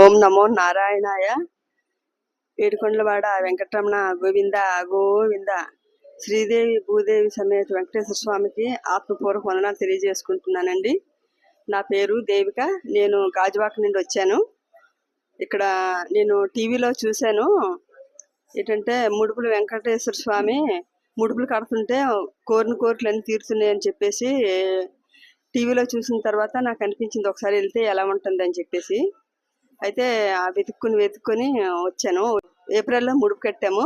ఓం నమో నారాయణాయ. ఏడుకొండలవాడ వెంకటరమణ గోవింద గోవింద. శ్రీదేవి భూదేవి సమేత వెంకటేశ్వర స్వామికి ఆత్మపూర్వక వందనాలు తెలియజేసుకుంటున్నానండి. నా పేరు దేవిక. నేను గాజువాక నుండి వచ్చాను. ఇక్కడ నేను టీవీలో చూశాను. ఏంటంటే ముడుపులు వెంకటేశ్వర స్వామి ముడుపులు కడుతుంటే కోరిన కోరికలు అన్నీ తీరుతున్నాయని చెప్పేసి టీవీలో చూసిన తర్వాత నాకు అనిపించింది ఒకసారి వెళ్తే ఎలా ఉంటుందని చెప్పేసి. అయితే వెతుక్కుని వెతుక్కుని వెతుక్కొని వచ్చాను. ఏప్రిల్లో ముడుపు కట్టాము.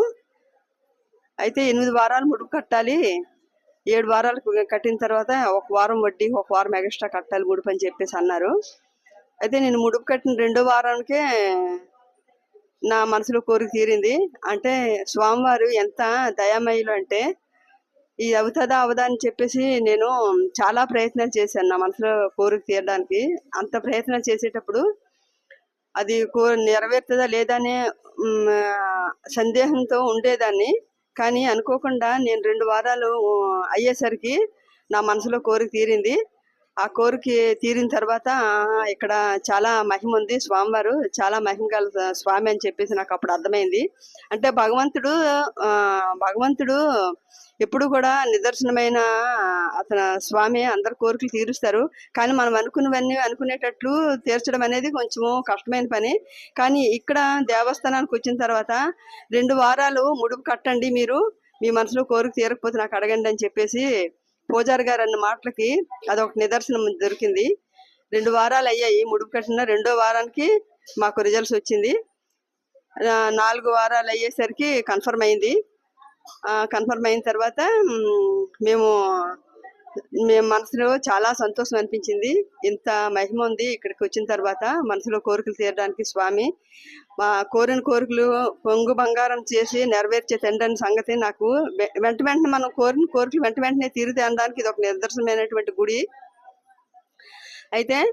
అయితే ఎనిమిది వారాలు ముడుపు కట్టాలి. ఏడు వారాలకు కట్టిన తర్వాత ఒక వారం వడ్డీ ఒక వారం ఎక్స్ట్రా కట్టాలి ముడుపు అని చెప్పేసి అన్నారు. అయితే నేను ముడుపు కట్టిన రెండో వారానికే నా మనసులో కోరిక తీరింది. అంటే స్వామివారు ఎంత దయామయులు అంటే ఇది అవుతుందా అవదా అని చెప్పేసి నేను చాలా ప్రయత్నాలు చేశాను నా మనసులో కోరిక తీయడానికి అంత ప్రయత్నం చేసేటప్పుడు అది కో నెరవేరుతుందా లేదా అనే సందేహంతో ఉండేదాన్ని. కానీ అనుకోకుండా నేను రెండు వారాలు అయ్యేసరికి నా మనసులో కోరిక తీరింది. ఆ కోరిక తీరిన తర్వాత ఇక్కడ చాలా మహిమ ఉంది. స్వామివారు చాలా మహిమ గల స్వామి అని చెప్పేసి నాకు అప్పుడు అర్థమైంది. అంటే భగవంతుడు భగవంతుడు ఎప్పుడు కూడా నిదర్శనమైన అతను స్వామి అందరి కోరికలు తీరుస్తారు. కానీ మనం అనుకున్నవన్నీ అనుకునేటట్లు తీర్చడం అనేది కొంచెము కష్టమైన పని. కానీ ఇక్కడ దేవస్థానానికి వచ్చిన తర్వాత రెండు వారాలు ముడుపు కట్టండి మీరు. మీ మనసులో కోరిక తీరకపోతే నాకు అడగండి అని చెప్పేసి పూజారి గారు అన్న మాటలకి అదొక నిదర్శనం దొరికింది. రెండు వారాలు అయ్యాయి. ముడుపు కట్టిన రెండో వారానికి మాకు రిజల్ట్స్ వచ్చింది. నాలుగు వారాలు అయ్యేసరికి కన్ఫర్మ్ అయింది. కన్ఫర్మ్ అయిన తర్వాత మేము మేము మనసులో చాలా సంతోషం అనిపించింది. ఇంత మహిమ ఉంది ఇక్కడికి వచ్చిన తర్వాత మనసులో కోరికలు తీరడానికి స్వామి. మా కోరిన కోరికలు పొంగు బంగారం చేసి నెరవేర్చే తండ్రి సంగతి నాకు వె- వెంట వెంటనే మనం కోరిన కోరికలు వెంట వెంటనే తీరుతే అనడానికి ఇది ఒక నిదర్శనమైనటువంటి గుడి. అయితే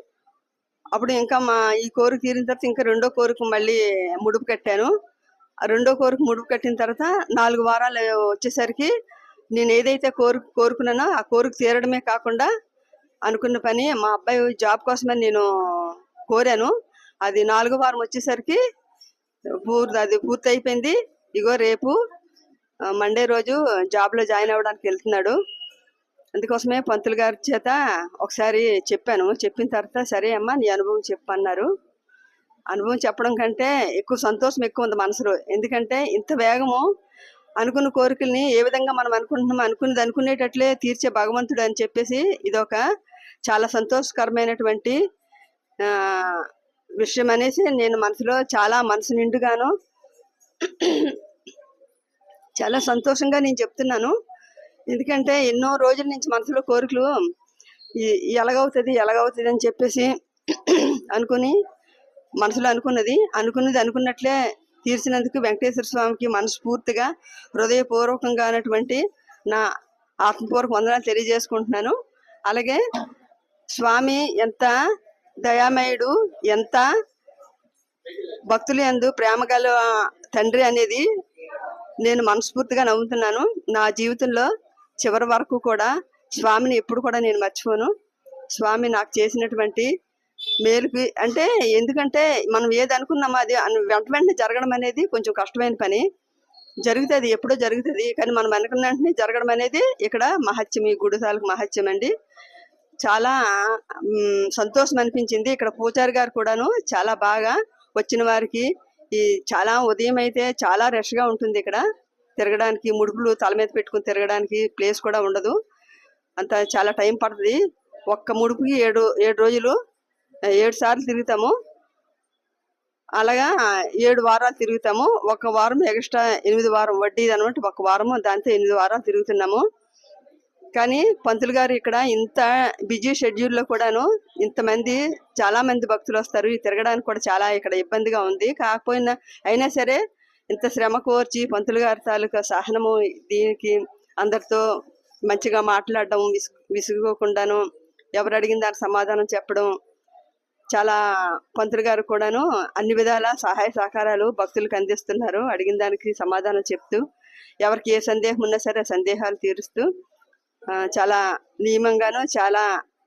అప్పుడు ఇంకా మా ఈ కోరిక తీరిన తర్వాత ఇంకా రెండో కోరిక మళ్ళీ ముడుపు కట్టాను. ఆ రెండో కోరిక ముడుపు కట్టిన తర్వాత నాలుగు వారాలు వచ్చేసరికి నేను ఏదైతే కోరు కోరుకున్నానో ఆ కోరిక తీరడమే కాకుండా అనుకున్న పని మా అబ్బాయి జాబ్ కోసమని నేను కోరాను. అది నాలుగో వారం వచ్చేసరికి పూర్తి అది పూర్తి అయిపోయింది. ఇగో రేపు మండే రోజు జాబ్లో జాయిన్ అవ్వడానికి వెళ్తున్నాడు. అందుకోసమే పంతులు గారి చేత ఒకసారి చెప్పాను. చెప్పిన తర్వాత సరే అమ్మా నీ అనుభవం చెప్పన్నారు. అనుభవం చెప్పడం కంటే ఎక్కువ సంతోషం ఎక్కువ ఉంది మనసులో. ఎందుకంటే ఇంత వేగము అనుకున్న కోరికల్ని ఏ విధంగా మనం అనుకుంటున్నాం అనుకున్నది అనుకునేటట్లే తీర్చే భగవంతుడు అని చెప్పేసి ఇదొక చాలా సంతోషకరమైనటువంటి విషయం అనేసి నేను మనసులో చాలా మనసు నిండుగాను చాలా సంతోషంగా నేను చెప్తున్నాను. ఎందుకంటే ఎన్నో రోజుల నుంచి మనసులో కోరికలు ఎలాగవుతుంది ఎలాగవుతుంది అని చెప్పేసి అనుకుని మనసులో అనుకున్నది అనుకున్నది అనుకున్నట్లే తీర్చినందుకు వెంకటేశ్వర స్వామికి మనస్ఫూర్తిగా హృదయపూర్వకంగా ఉన్నటువంటి నా ఆత్మపూర్వక వందనాలు తెలియజేసుకుంటున్నాను. అలాగే స్వామి ఎంత దయామయుడు ఎంత భక్తులు ఎందు ప్రేమ గల తండ్రి అనేది నేను మనస్ఫూర్తిగా నమ్ముతున్నాను. నా జీవితంలో చివరి వరకు కూడా స్వామిని ఎప్పుడు కూడా నేను మర్చిపోను. స్వామి నాకు చేసినటువంటి మేలుకి అంటే ఎందుకంటే మనం ఏది అనుకున్నామో అది వెంట వెంటనే జరగడం అనేది కొంచెం కష్టమైన పని. జరుగుతుంది ఎప్పుడో జరుగుతుంది కానీ మనం అనుకున్న వెంటనే జరగడం అనేది ఇక్కడ మహత్యం ఈ గుడిసాలకు మహత్యం అండి. చాలా సంతోషం అనిపించింది. ఇక్కడ పూజారి గారు కూడాను చాలా బాగా వచ్చిన వారికి ఈ చాలా ఉదయం అయితే చాలా రష్గా ఉంటుంది ఇక్కడ. తిరగడానికి ముడుపులు తల మీద పెట్టుకుని తిరగడానికి ప్లేస్ కూడా ఉండదు. అంత చాలా టైం పడుతుంది. ఒక్క ముడుపుకి ఏడు ఏడు రోజులు ఏడు సార్లు తిరుగుతాము. అలాగా ఏడు వారాలు తిరుగుతాము. ఒక వారం ఎక్స్ట్రా ఎనిమిది వారం వడ్డీ అనమాట ఒక వారము దాంతో ఎనిమిది వారాలు తిరుగుతున్నాము. కానీ పంతులు గారు ఇక్కడ ఇంత బిజీ షెడ్యూల్లో కూడాను ఇంతమంది చాలామంది భక్తులు వస్తారు. తిరగడానికి కూడా చాలా ఇక్కడ ఇబ్బందిగా ఉంది. కాకపోయినా అయినా సరే ఇంత శ్రమ కోర్చి పంతులు గారి తాలూకా సహనము దీనికి అందరితో మంచిగా మాట్లాడడం విసు విసుగోకుండాను ఎవరు అడిగిన దానికి సమాధానం చెప్పడం చాలా పంతులు గారు కూడాను అన్ని విధాల సహాయ సహకారాలు భక్తులకు అందిస్తున్నారు. అడిగిన దానికి సమాధానం చెప్తూ ఎవరికి ఏ సందేహం ఉన్నా సరే సందేహాలు తీరుస్తూ చాలా నియమంగాను చాలా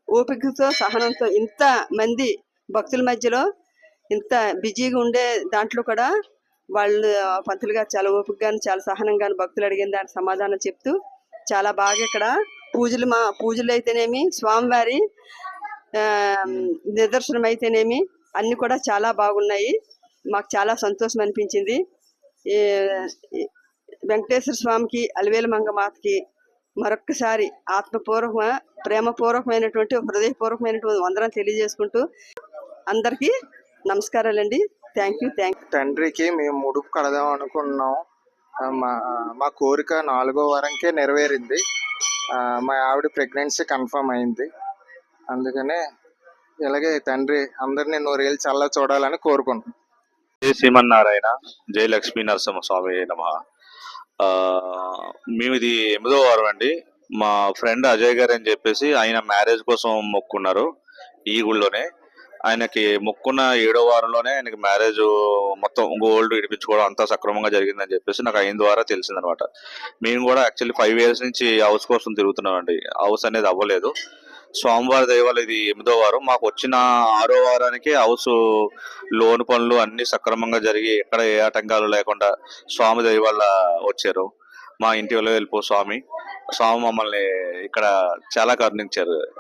ఓపికతో సహనంతో ఇంత మంది భక్తుల మధ్యలో ఇంత బిజీగా ఉండే దాంట్లో కూడా వాళ్ళు పంతులు గారు చాలా ఓపికగాను చాలా సహనంగాను భక్తులు అడిగిన దానికి సమాధానం చెప్తూ చాలా బాగా ఇక్కడ పూజలు మా పూజలు అయితేనేమి స్వామివారి నిదర్శనం అయితేనేమి అన్ని కూడా చాలా బాగున్నాయి. మాకు చాలా సంతోషం అనిపించింది. ఈ వెంకటేశ్వర స్వామికి అలివేల మంగమాతకి మరొక్కసారి ఆత్మపూర్వక ప్రేమపూర్వకమైనటువంటి హృదయపూర్వకమైనటువంటి వందనం తెలియజేసుకుంటూ అందరికీ నమస్కారాలండి. థ్యాంక్ యూ థ్యాంక్ తండ్రికి మేము ముడుపు కడదాం అనుకున్నాం. మా మా కోరిక నాలుగో వారంకే నెరవేరింది. మా ఆవిడ ప్రెగ్నెన్సీ కన్ఫర్మ్ అయింది. అందుకనే ఇలాగే తండ్రి అందరినీ నూరేళ్ళు చల్ల చూడాలని కోరుకుంటున్నాను జై శ్రీమన్నారాయణ జై లక్ష్మీ నరసింహ స్వామి నమ. మేము ఇది ఎనిమిదో వారం అండి. మా ఫ్రెండ్ అజయ్ గారు అని చెప్పేసి ఆయన మ్యారేజ్ కోసం మొక్కున్నారు ఈ గుళ్ళోనే. ఆయనకి మొక్కున్న ఏడో వారంలోనే ఆయనకి మ్యారేజ్ మొత్తం గోల్డ్ ఇడిపించుకోవడం అంతా సక్రమంగా జరిగిందని చెప్పేసి నాకు ఆయన ద్వారా తెలిసిందనమాట. మేము కూడా యాక్చువల్లీ ఫైవ్ ఇయర్స్ నుంచి హౌస్ కోసం తిరుగుతున్నాం అండి హౌస్ అనేది అవ్వలేదు. స్వామివారి దైవాలు ఇది ఎనిమిదో వారం. మాకు వచ్చిన ఆరో వారానికి హౌస్ లోన్ పనులు అన్ని సక్రమంగా జరిగి ఎక్కడ ఏ ఆటంకాలు లేకుండా స్వామి దైవాల వచ్చారు. మా ఇంటి వాళ్ళు వెళ్ళిపో స్వామి. స్వామి మమ్మల్ని ఇక్కడ చాలా కరుణించారు.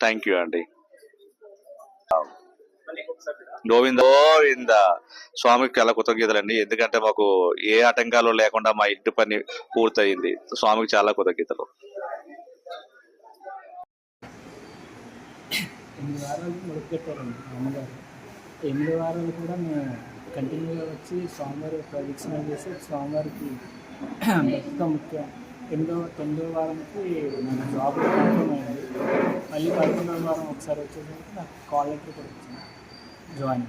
థ్యాంక్ యూ అండి. గోవింద గోవింద. స్వామికి చాలా కృతజ్ఞతలండి. ఎందుకంటే మాకు ఏ ఆటంకాలు లేకుండా మా ఇంటి పని పూర్తయింది. స్వామికి చాలా కృతజ్ఞతలు. ఎనిమిది వారాలు మొదలుపెట్టారండి అమ్మగారు. ఎనిమిది వారాలు కూడా మేము కంటిన్యూగా వచ్చి స్వామివారి ప్రదక్షిణ చేసి స్వామివారికి భక్తితో ముఖ్యం ఎనిమిదో తొమ్మిదో వారంకి నాకు జాబ్ కన్ఫర్మ్ అయింది. మళ్ళీ పదకొండవ వారం ఒకసారి వచ్చేసరికి నాకు కాల్ లెటర్ కూడా వచ్చింది. జాయిన్.